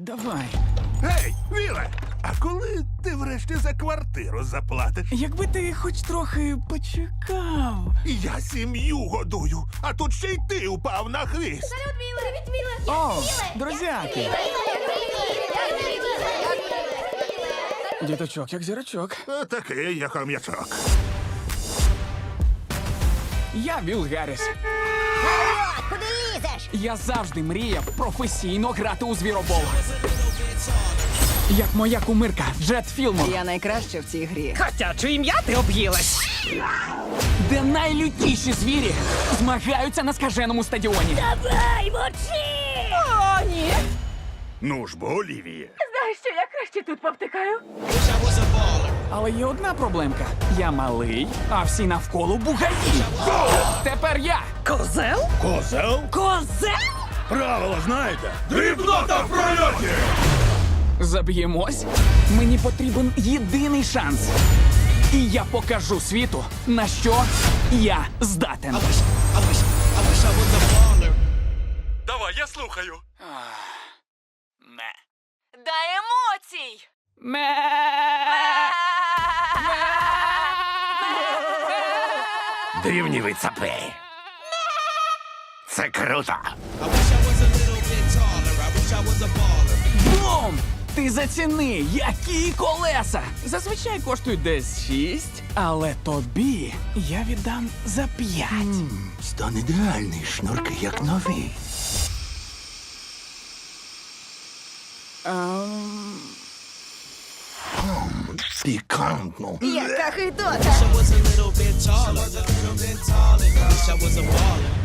давай. Гей, Віле, а коли ти врешті за квартиру заплатиш? Якби ти хоч трохи почекав. Я сім'ю годую, а тут ще й ти упав на хвіст. Салют, Міле! Привіт, Міле! О, друзяки! Діточок, як зірочок. Такий я хом'ячок. Я Вілл Гарріс. Куди лізеш? Я завжди мріяв професійно грати у звіробол. Як моя кумирка Джет Філмор, Я найкраща в цій грі. Котяче ім'я ти об'їлась. де найлютіші звірі змагаються на скаженому стадіоні. Давай, мочи! О, ні. Ну ж бо, Олівіє. Знаєш, що я краще тут повтикаю? Але є одна проблемка: я малий, а всі навколо бугаї. Тепер я. Козел? Козел? Козел? Правила знаєте? Дрібнота в прольоті! Заб'ємось. Мені потрібен єдиний шанс. І я покажу світу, на що я здатен. Давай, я слухаю. Ме. Дай емоцій. Ме. Дрівні ви цапи. Це круто. Бум! Ти заціни, які колеса! Зазвичай коштують десь шість, але тобі я віддам за п'ять. Стан ідеальний, шнурки як нові. Пікантно. Яка хитота! I was a baller.